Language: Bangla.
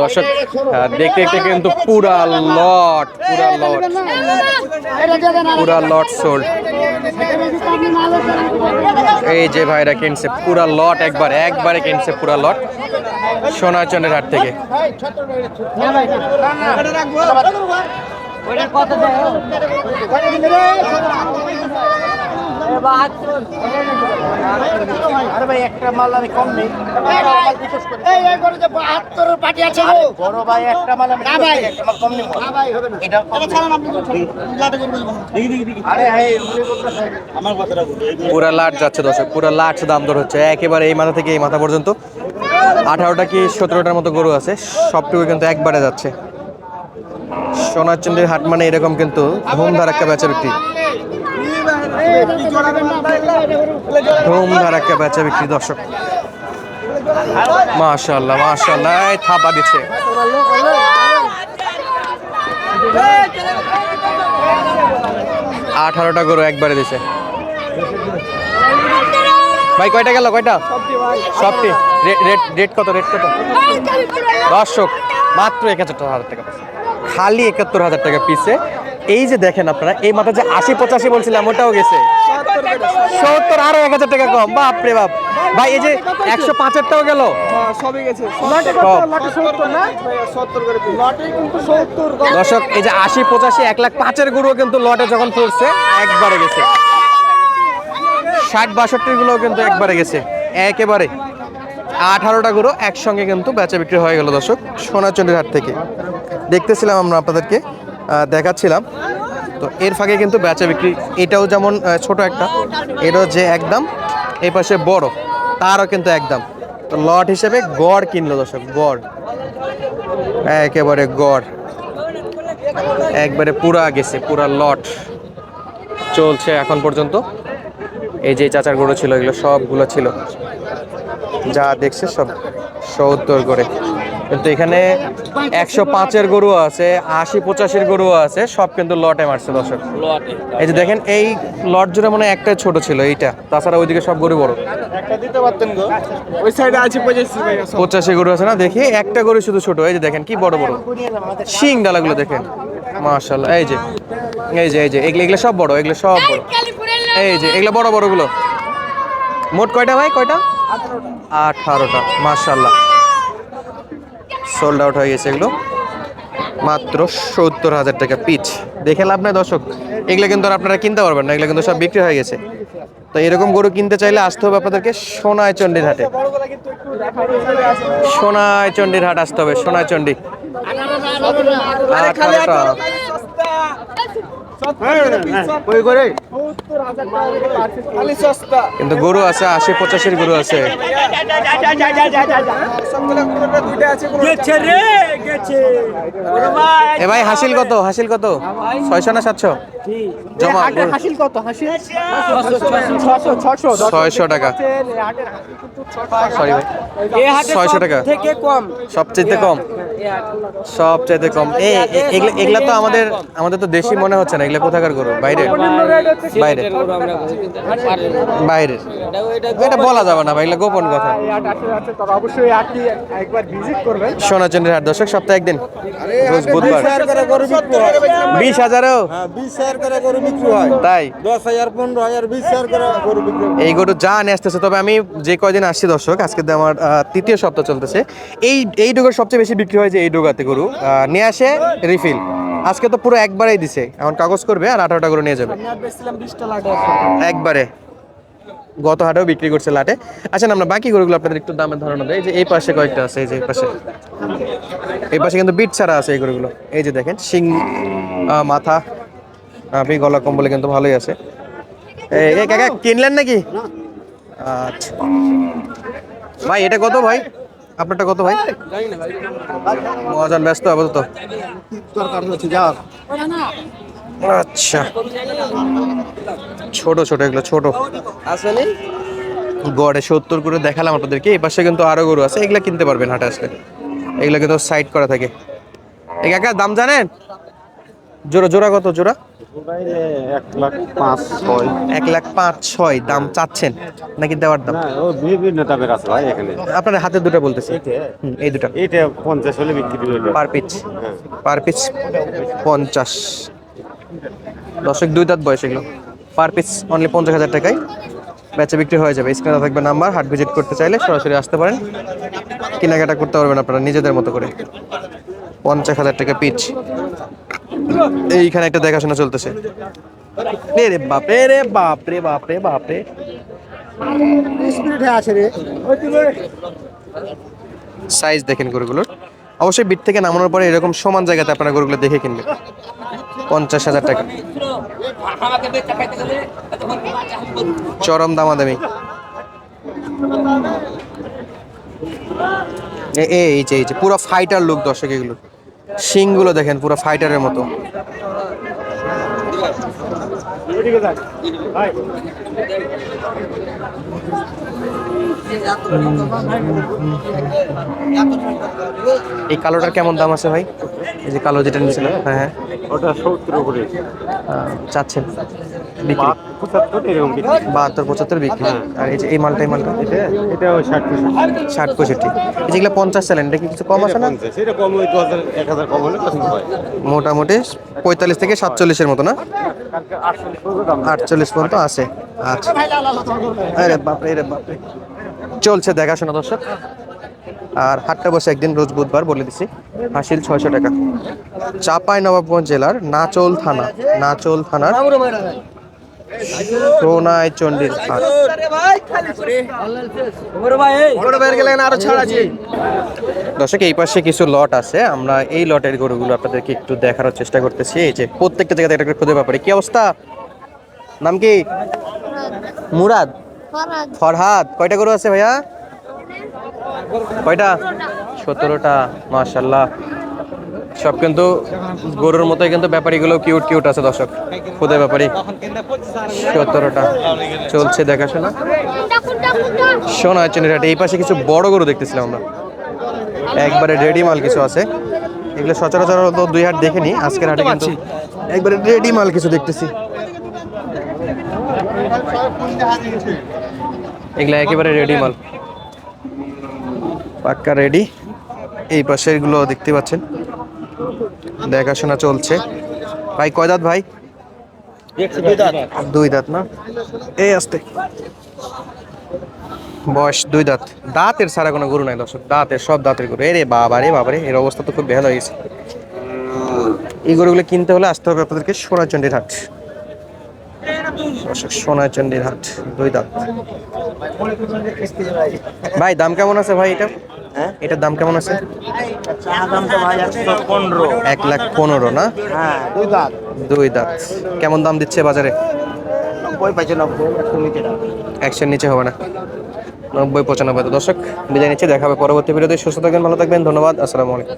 দর্শক দেখতে দেখতে কিন্তু পুরা লট পুরা লট। পুরা লট সোল্ড এই যে ভাইরা কিনছে পুরা লট, একবার, একবারে কিনছে পুরা লট সোনাচন্দ্রের হাট থেকে। পুরা লাট যাচ্ছে দর্শক, পুরা লাট দাম দর হচ্ছে। একেবারে এই মাথা থেকে এই মাথা পর্যন্ত। আঠারোটা কি সতেরোটার মতো গরু আছে, সবটুকু কিন্তু একবারে যাচ্ছে। সোনার সোনাচন্দ্রের হাট মানে এরকম কিন্তু ধুমধার একটা বেচা বিক্রি। ধুমধার একটা বেচা বিক্রি দর্শক। মাশাল্লাহ মাশাল্লাহ এই থাপা দিচ্ছে। আঠারোটা গরু একবারে দিছে। ভাই কয়টা গেল কয়টা? সবটি। রেট রেট কত রেট কত? দর্শক মাত্র একাত্তর হাজার টাকা। খালি একাত্তর হাজার টাকা পিসে এই যে দেখেন আপনারা এই মাথা যে আশি পঁচাশি বলছিলাম ওটাও গেছে। সত্তর আরও এক হাজার টাকা কম। বাপ রে বাপ। ভাই এই যে একশো পাঁচেরটাও গেল। সবই গেছে। কিন্তু সত্তর দর্শক এই যে আশি পঁচাশি এক লাখ পাঁচেরগুলো কিন্তু লটে যখন পড়ছে একবারে গেছে। ষাট বাষট্টিরগুলো কিন্তু একবারে গেছে। একেবারে। আঠারোটা গরু একসঙ্গে কিন্তু বেচা বিক্রি হয়ে গেল দর্শক সোনাচন্ডির হাট থেকে। দেখতেছিলাম আমরা আপনাদেরকে। দেখাচ্ছিলাম। তো এর ফাঁকে কিন্তু বেচা বিক্রি, এটাও যেমন ছোট একটা, এটাও যে একদম, এই পাশে বড়, তারও কিন্তু একদম। তো লট হিসেবে গড় কিনলো দর্শক, গড়। একেবারে গড়। একবারে পুরা গেছে, পুরা লট। চলছে এখন পর্যন্ত। এই যে চাচার গরু ছিল, এগুলো সবগুলো ছিল। যা দেখছে সব সত্তর করে। কিন্তু এখানে একশো পাঁচের গরু আছে আশি পঁচাশির গরু আছে সব কিন্তু লটে মারছে দর্শক। এই যে দেখেন এই লট জুড়ে মনে হয় একটাই ছোট ছিল এইটা। তাছাড়া ওইদিকে সব গরু বড়। একটা দিতে পারতেন গো। ওই সাইডে আছে পঁচাশি গরু আছে না? দেখি একটা গরু শুধু ছোট এই যে দেখেন কি বড় বড়। শিং ডালাগুলো দেখেন মাশাল্লাহ এই যে এই যে এই যে এগুলো এগুলো সব বড় এগুলো সব বড়। এই যে এগুলো বড় বড়গুলো মোট কয়টা ভাই কয়টা? আঠারোটা মাশাল্লাহ সোল্ড আউট হয়ে গেছে এগুলো। মাত্র সত্তর হাজার টাকা পিচ। দেখে লাভ নাই দর্শক। এগুলো কিন্তু আপনারা কিনতে পারবেন না। এগুলো কিন্তু সব বিক্রি হয়ে গেছে। তো এরকম গরু কিনতে চাইলে আসতে হবে আপনাদেরকে সোনায় চণ্ডীর হাটে। সোনায় চণ্ডীর হাট আসতে হবে সোনায় চণ্ডী কিন্তু গরু আছে আশি পঁচাশির গরু আছে। এ ভাই হাসিল কত? হাসিল কত? ছয়শো না সাতশো? জমা হাসিল কত হাসিল ছশো ছশো ছয়শো টাকা। সরি ভাই। ছয়শো টাকা। থেকে কম। সবচেয়ে কম। সবচাইতে কম। এ, এ- এগুলা তো আমাদের আমাদের তো দেশি মনে হচ্ছে না, এগুলা কোথাকার গরু? বাইরে বাইরে বাইরে এটা বলা যাবে না ভাই, এগুলা গোপন কথা। অবশ্যই করবেন সোনাচন্দ্রের হাট দর্শক, সপ্তাহে একদিন বুধবার। বিশ হাজারও? তাই? এই গরু যা নিয়ে আসতেছে, তবে আমি যে কয়দিন আসছি দর্শক, আজকে আমার তৃতীয় সপ্তাহ চলতেছে। এই এই ডোগার সবচেয়ে বেশি বিক্রি হয় যে এই ডোগাতে গরু নিয়ে আসে রিফিল আজকে তো পুরো একবারেই দিছে। এখন কাগজ করবে আর আঠারোটা গরু নিয়ে যাবে। একবারে। গত হাটেও বিক্রি করছে লাটে। আচ্ছা আমরা বাকি গরুগুলো আপনাদের একটু দামের ধারণা দেয় যে এই পাশে কয়েকটা আছে, এই যে এই পাশে। এই পাশে কিন্তু বিট ছাড়া আছে এই গরুগুলো। এই যে দেখেন, শিং মাথা, আপনি গলা কম্বলে কিন্তু ভালোই আছে। এই কাকা, কিনলেন নাকি? আচ্ছা। ভাই, এটা কত ভাই? আপনারটা কত ভাই? মহাজন ব্যস্ত আপাতত। আচ্ছা। ছোট ছোট এগুলো ছোট। আসলে গড়ে সত্তর করে দেখালাম আপনাদেরকে। এই পাশে কিন্তু আরও গরু আছে এগুলা কিনতে পারবেন হাটে আসলে। এগুলা কিন্তু সাইড করা থাকে। এই কাকা দাম জানেন? জোড়া জোড়া কত? জোড়া? এক লাখ পাঁচ ছয়। এক লাখ পাঁচ ছয় দাম চাচ্ছেন নাকি দেওয়ার দাম? ও বিভিন্ন দামের আছে ভাই এখানে। আপনার হাতে দুটো বলতেছি। এই দুটো। এইটা পঞ্চাশ হলে বিক্রি পার পিচ হ্যাঁ। পার পিস পঞ্চাশ। দশক দুই দাঁত বয়স এগুলো। পার পিস অনলি পঞ্চাশ হাজার টাকায় বেচা বিক্রি হয়ে যাবে। স্ক্রিনে থাকবে নাম্বার। হাট ভিজিট করতে চাইলে সরাসরি আসতে পারেন। কেনাকাটা করতে পারবেন আপনারা নিজেদের মতো করে। পঞ্চাশ হাজার টাকা পিচ। এইখানে একটা দেখাশোনা চলতেছে। রে রে বাপরে রে বাপরে রে। সাইজ দেখেন গরুগুলোর অবশ্যই বিট থেকে নামানোর পরে এরকম সমান জায়গাতে আপনারা গরুগুলো দেখে কিনবেন। পঞ্চাশ হাজার টাকা। চরম দামাদামি। এই যে এই যে পুরো ফাইটার লোক দর্শক এগুলো। শিংগুলো দেখেন পুরো ফাইটারের মতো। এই কালোটার কেমন দাম আছে ভাই? এই যে কালো যেটা নিয়েছিল হ্যাঁ হ্যাঁ। ওটা সত্তর করে। চাচ্ছেন? বিক্রি। বাহাত্তর পঁচাত্তর বিক্রি। আর এই যে এই মালটা এই মালটা এটা এটা ওই ষাট ষাট পঁয়ষট্টি। এই যেগুলো পঞ্চাশ চালেন এটা কি কিছু কম আছে না? এটা কম ওই দু হাজার এক হাজার কম হলে হয়। মোটামুটি পঁয়তাল্লিশ থেকে সাতচল্লিশের মতো না? আটচল্লিশ পর্যন্ত দাম আটচল্লিশ পর্যন্ত আছে। আচ্ছা। আরে বাপরে রে বাপরে। চলছে দেখাশোনা দর্শক। আর হাটটা বসে একদিন রোজ বুধবার বলে দিছি। হাসিল ছয়শো টাকা। চাপাই নবাবগঞ্জ জেলার নাচল থানা নাচল থানার সোনাই চণ্ডীর হাট আরও ছাড় আছে। দর্শক এই পাশে কিছু লট আছে। আমরা এই লটের গরুগুলো আপনাদেরকে একটু দেখানোর চেষ্টা করতেছি। এই যে প্রত্যেকটা জায়গাতে একটা খুঁজে ব্যাপারে। কি অবস্থা? নাম কি? মুরাদ? ফরহাদ। কয়টা গরু আছে ভাইয়া? কয়টা? সতেরোটা। মাশাল্লাহ সব কিন্তু গরুর মতোই কিন্তু ব্যাপারীগুলো কিউট কিউট আছে দর্শক। খুদে ব্যাপারী। সতেরোটা। চলছে দেখাশোনা। শোনা হচ্ছে এই পাশে কিছু বড় গরু দেখতেছিলাম আমরা। একবারে রেডি মাল কিছু আছে। এগুলো সচরাচর তো দুই হাট দেখেনি আজকের হাটে কিন্তু একবারে রেডি মাল কিছু দেখতেছি। এগুলো একেবারে রেডি মাল। পাক্কা রেডি এই পাশে এগুলো দেখতে পাচ্ছেন। দেখাশোনা চলছে। ভাই কয় দাঁত ভাই? দুই দাঁত। না? এই আসতে। বয়স দুই দাঁত। দাঁতের সারা কোনো গরু নাই দর্শক দাঁতের সব দাঁতের গরু। এরে বাবা রে বাবা রে এর অবস্থা তো খুব বেহাল হয়ে গেছে। এই গরুগুলো কিনতে হলে আসতে হবে আপনাদেরকে সোনাচন্ডীর হাট। দর্শক সোনাচন্ডীর হাট দুই দাঁত। ভাই দাম কেমন আছে ভাই এটা? এটার দাম কেমন আছে? এক লাখ পনেরো না? হ্যাঁ। দুই দাঁত। দুই দাঁত। কেমন দাম দিচ্ছে বাজারে? নব্বই পাইছে নব্বই একশো নিচে একশোর নিচে হবে না। নব্বই পঁচানব্বই। দশক দর্শক বিদায় নিচ্ছে দেখাবে পরবর্তী ভিডিওতে। সুস্থ থাকবেন ভালো থাকবেন ধন্যবাদ আসসালামু আলাইকুম।